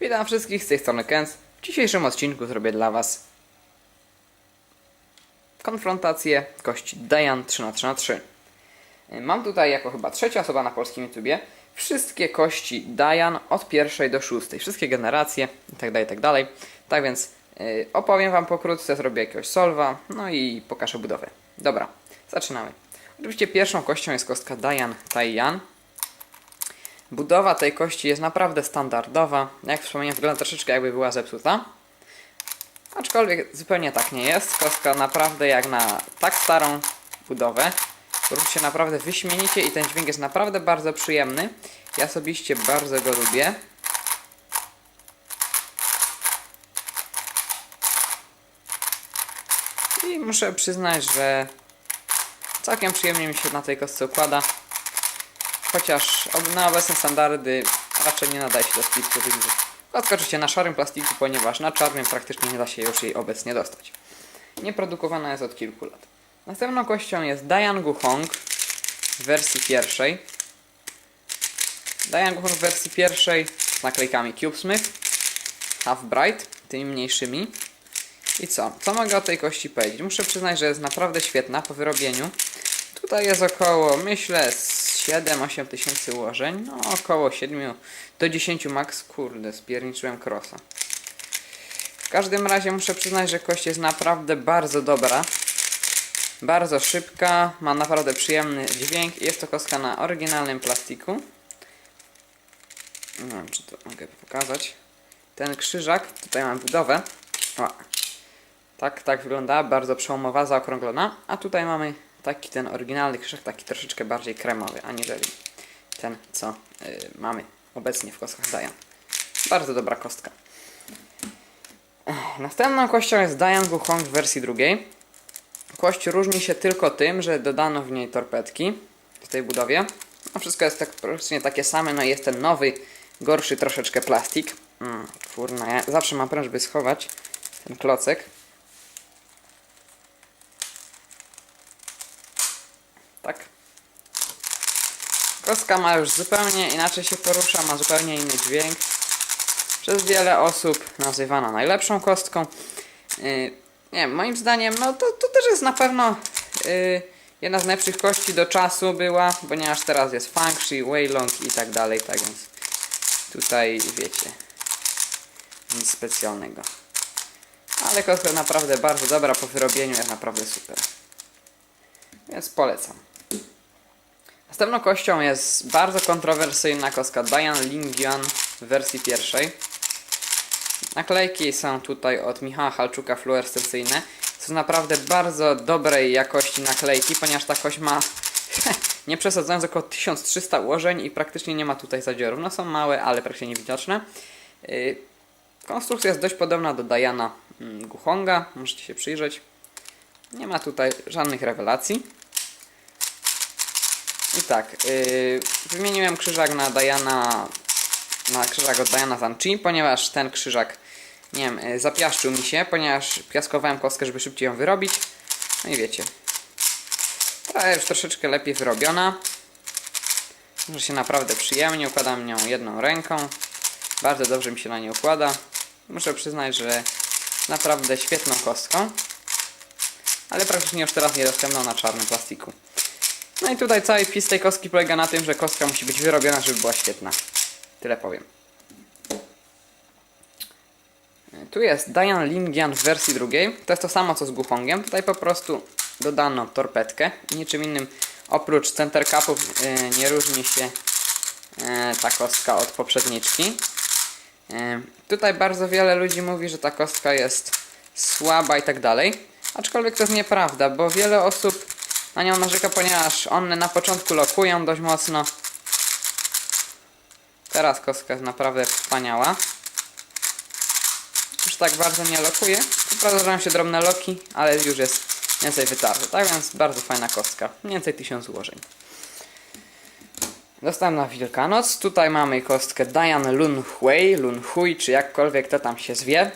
Witam wszystkich z tej strony Kens. W dzisiejszym odcinku zrobię dla Was konfrontację kości Dayan 3x3x3. Mam tutaj jako chyba trzecia osoba na polskim YouTubie wszystkie kości Dayan od pierwszej do szóstej, wszystkie generacje itd. itd. Tak więc yy, opowiem Wam pokrótce, zrobię jakiegoś solwa, no i pokażę budowę. Dobra, zaczynamy. Oczywiście pierwszą kością jest kostka Dayan Taiyan. Budowa tej kości jest naprawdę standardowa. Jak wspomniałem, wygląda troszeczkę jakby była zepsuta. Aczkolwiek zupełnie tak nie jest. Kostka naprawdę jak na tak starą budowę ruszy się naprawdę wyśmienicie i ten dźwięk jest naprawdę bardzo przyjemny. Ja osobiście bardzo go lubię. I muszę przyznać, że całkiem przyjemnie mi się na tej kostce układa. Chociaż na obecne standardy raczej nie nadaje się do widzów. Kostka oczywiście na szarym plastiku, ponieważ na czarnym praktycznie nie da się już jej obecnie dostać. Nie produkowana jest od kilku lat. Następną kością jest Dayan Guhong w wersji pierwszej. Dayan Guhong w wersji pierwszej z naklejkami CubeSmith, Half Bright, tymi mniejszymi. I co? Co mogę o tej kości powiedzieć? Muszę przyznać, że jest naprawdę świetna po wyrobieniu. Tutaj jest około, myślę, z 7-8 tysięcy ułożeń. No, około 7 do 10 max. Kurde, spierniczyłem crossa. W każdym razie muszę przyznać, że kość jest naprawdę bardzo dobra. Bardzo szybka, ma naprawdę przyjemny dźwięk. Jest to kostka na oryginalnym plastiku. Nie wiem, czy to mogę pokazać. Ten krzyżak, tutaj mam budowę. O. Tak, tak wygląda, bardzo przełomowa, zaokrąglona. A tutaj mamy taki ten oryginalny krzyżak, taki troszeczkę bardziej kremowy, aniżeli ten, co y, mamy obecnie w kostkach Dayan. Bardzo dobra kostka. Następną kością jest Dayan Guhong w wersji drugiej. Kość różni się tylko tym, że dodano w niej torpedki w tej budowie. No wszystko jest tak praktycznie takie same, no i jest ten nowy, gorszy troszeczkę plastik. Mm, kurna, ja zawsze mam pręż, by schować ten klocek. Tak. Kostka ma już zupełnie inaczej się porusza, ma zupełnie inny dźwięk. Przez wiele osób nazywana najlepszą kostką. Yy, nie wiem, moim zdaniem, no to, to też jest na pewno yy, jedna z najlepszych kości do czasu była, ponieważ teraz jest Feng Shui, Weilong i tak dalej, tak więc tutaj wiecie, nic specjalnego. Ale kostka naprawdę bardzo dobra, po wyrobieniu jest naprawdę super. Więc polecam. Następną kością jest bardzo kontrowersyjna kostka Dayan Lingyan w wersji pierwszej. Naklejki są tutaj od Michała Halczuka fluorescencyjne. Są naprawdę bardzo dobrej jakości naklejki, ponieważ ta kość ma nie przesadzając około 1300 ułożeń i praktycznie nie ma tutaj zadziorów. No są małe, ale praktycznie niewidoczne. Yy, Konstrukcja jest dość podobna do Dayana mm, Guhonga, możecie się przyjrzeć. Nie ma tutaj żadnych rewelacji. Tak, yy, wymieniłem krzyżak na Diana, na krzyżak od Diana Zanchi, ponieważ ten krzyżak, nie wiem, yy, zapiaszczył mi się, ponieważ piaskowałem kostkę, żeby szybciej ją wyrobić. No i wiecie, ta już troszeczkę lepiej wyrobiona. Może się naprawdę przyjemnie, układam nią jedną ręką. Bardzo dobrze mi się na nie układa. Muszę przyznać, że naprawdę świetną kostką. Ale praktycznie już teraz niedostępną na czarnym plastiku. No i tutaj cały wpis tej kostki polega na tym, że kostka musi być wyrobiona, żeby była świetna. Tyle powiem. Tu jest Dayan Lingyan w wersji drugiej. To jest to samo co z Guhongiem. Tutaj po prostu dodano torpedkę. Niczym innym oprócz center cupów yy, nie różni się yy, ta kostka od poprzedniczki. Yy, tutaj bardzo wiele ludzi mówi, że ta kostka jest słaba i tak dalej. Aczkolwiek to jest nieprawda, bo wiele osób na nią narzeka, ponieważ one na początku lokują dość mocno. Teraz kostka jest naprawdę wspaniała. Już tak bardzo nie lokuje. Wprowadzają się drobne loki, ale już jest więcej wytarty. Tak więc bardzo fajna kostka. Mniej więcej 1000 ułożeń. Dostałem na Wielkanoc. Tutaj mamy kostkę Dian Lun Hui, Lun Hui, czy jakkolwiek to tam się zwie.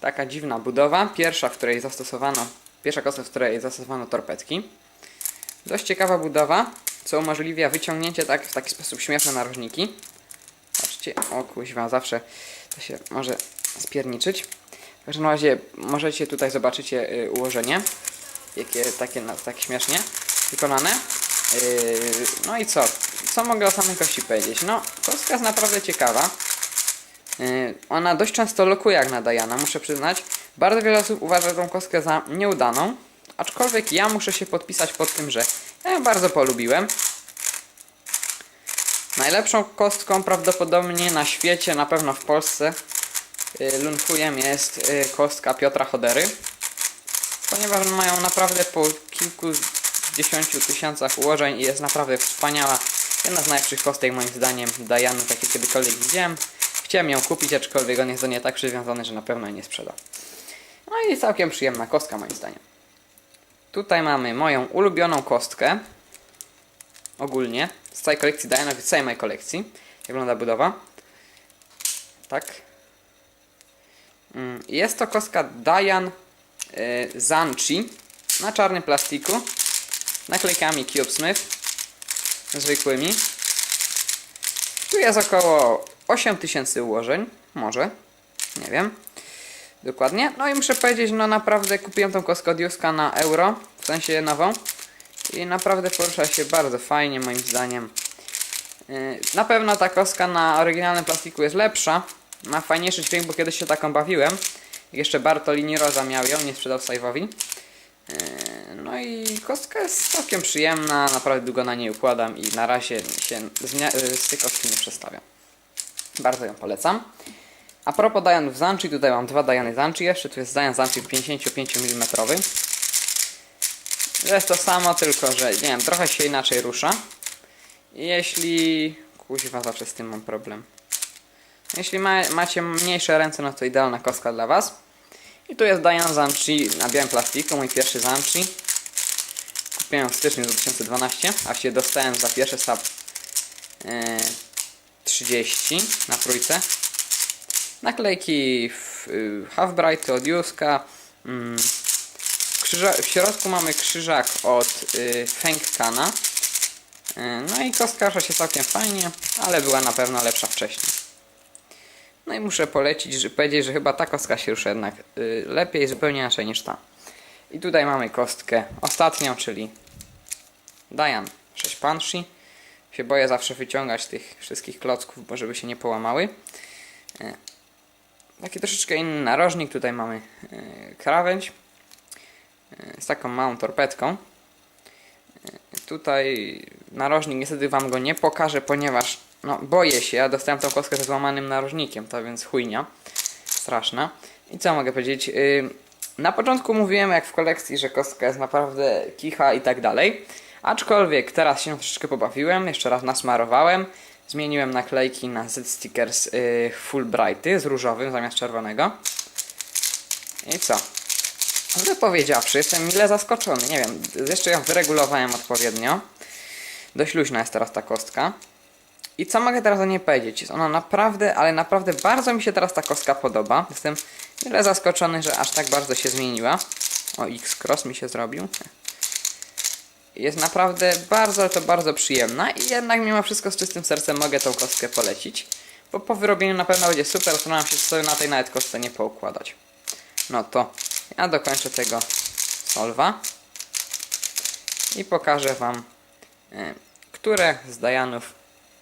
Taka dziwna budowa. Pierwsza, w której zastosowano, pierwsza kostka, w której zastosowano torpedki. Dość ciekawa budowa, co umożliwia wyciągnięcie tak, w taki sposób śmieszne narożniki. Patrzcie. O kuźwa, zawsze to się może spierniczyć. W każdym razie możecie tutaj zobaczycie y, ułożenie. Jakie takie na- tak śmiesznie wykonane. Yy, no i co? Co mogę o samej kości powiedzieć? No, kostka jest naprawdę ciekawa. Yy, ona dość często lokuje jak na Diana, muszę przyznać. Bardzo wiele osób uważa tą kostkę za nieudaną. Aczkolwiek ja muszę się podpisać pod tym, że ja ją bardzo polubiłem. Najlepszą kostką prawdopodobnie na świecie, na pewno w Polsce, yy, Lunfujem jest yy, kostka Piotra Chodery. Ponieważ mają naprawdę po kilkudziesięciu tysiącach ułożeń i jest naprawdę wspaniała. Jedna z najlepszych kostek moim zdaniem Diany, jakie kiedykolwiek widziałem. Chciałem ją kupić, aczkolwiek on jest do niej tak przywiązany, że na pewno jej nie sprzeda. No i całkiem przyjemna kostka moim zdaniem. Tutaj mamy moją ulubioną kostkę. Ogólnie. Z całej kolekcji Diana, z całej mojej kolekcji. Jak wygląda budowa. Tak. Mm, Jest to kostka Dian y, Zanchi na czarnym plastiku. Naklejkami Cube Smith. Zwykłymi. Tu jest około 8000 ułożeń. Może. Nie wiem. Dokładnie. No i muszę powiedzieć, no naprawdę kupiłem tą kostkę od Juska na euro. W sensie nową. I naprawdę porusza się bardzo fajnie moim zdaniem. Yy, Na pewno ta kostka na oryginalnym plastiku jest lepsza. Ma fajniejszy dźwięk, bo kiedyś się taką bawiłem. Jeszcze Bartolini Roza miał ją, nie sprzedał Sajwowi. Yy, No i kostka jest całkiem przyjemna, naprawdę długo na niej układam i na razie się z, z tej kostki nie przestawiam. Bardzo ją polecam. A propos Dajanów Zanchi, tutaj mam dwa Dajany Zanchi jeszcze, tu jest Dajan Zanchi 55 mm. Jest to samo, tylko że nie wiem, trochę się inaczej rusza. Jeśli... Kuźwa, zawsze z tym mam problem. Jeśli ma, macie mniejsze ręce, no to idealna kostka dla Was. I tu jest Diane Zanchi na białym plastiku, mój pierwszy Zanchi. Kupiłem w styczniu 2012, a się dostałem za pierwszy sub e, 30 na trójce. Naklejki y, Half Bright od Juska. Mm, w środku mamy krzyżak od y, Feng Kana. Y, no i kostka rusza się całkiem fajnie, ale była na pewno lepsza wcześniej. No i muszę polecić, że powiedzieć, że chyba ta kostka się rusza jednak lepiej, zupełnie inaczej niż ta. I tutaj mamy kostkę ostatnią, czyli Diane 6 Banshee. Się boję zawsze wyciągać tych wszystkich klocków, bo żeby się nie połamały. E, Taki troszeczkę inny narożnik. Tutaj mamy e, krawędź e, z taką małą torpedką. Tutaj narożnik niestety Wam go nie pokażę, ponieważ no, boję się. Ja dostałem tą kostkę ze złamanym narożnikiem, to więc chujnia. Straszna. I co mogę powiedzieć? Na początku mówiłem, jak w kolekcji, że kostka jest naprawdę kicha i tak dalej. Aczkolwiek teraz się troszeczkę pobawiłem, jeszcze raz nasmarowałem. Zmieniłem naklejki na Z Stickers y, Full Brighty z różowym zamiast czerwonego. I co? Powiedziawszy, jestem mile zaskoczony. Nie wiem, jeszcze ją wyregulowałem odpowiednio. Dość luźna jest teraz ta kostka. I co mogę teraz o niej powiedzieć? Jest ona naprawdę, ale naprawdę bardzo mi się teraz ta kostka podoba. Jestem mile zaskoczony, że aż tak bardzo się zmieniła. O, X-Cross mi się zrobił. Jest naprawdę bardzo, ale to bardzo przyjemna i jednak mimo wszystko z czystym sercem mogę tą kostkę polecić. Bo po wyrobieniu na pewno będzie super, staram się sobie na tej nawet kostce nie poukładać. No to ja dokończę tego solwa i pokażę Wam, e, które z Dajanów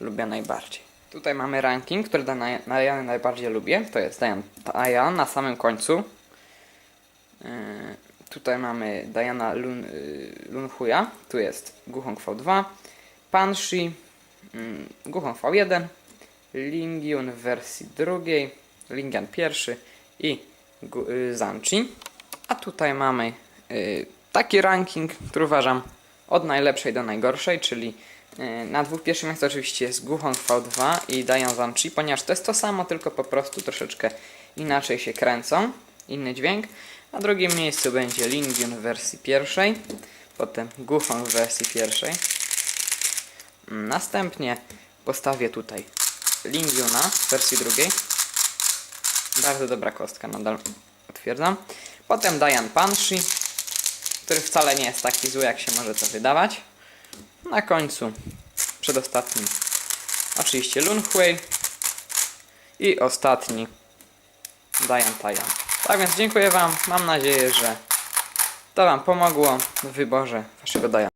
lubię najbardziej. Tutaj mamy ranking, Dana- Dajany najbardziej lubię. To jest Dajan na samym końcu. E, Tutaj mamy Diana Lun, y, Lunhuya, tu jest Guhong V2, Panshi, mm, Guhong V1, Lingyun w wersji drugiej, Lingyan pierwszy i y, Zanchi. A tutaj mamy y, taki ranking, który uważam od najlepszej do najgorszej, czyli na dwóch pierwszych miejscach oczywiście jest Guhong V2 i Dayan Zanchi, ponieważ to jest to samo, tylko po prostu troszeczkę inaczej się kręcą, inny dźwięk. Na drugim miejscu będzie Lingyun w wersji pierwszej, potem Guhong w wersji pierwszej. Następnie postawię tutaj Lingyuna w wersji drugiej. Bardzo dobra kostka, nadal potwierdzam. Potem Dian Panshi, który wcale nie jest taki zły, jak się może to wydawać. Na końcu, przedostatnim, oczywiście Lunhui. I ostatni. Dajan Tajan. Tak więc dziękuję Wam. Mam nadzieję, że to Wam pomogło w wyborze Waszego Dajan.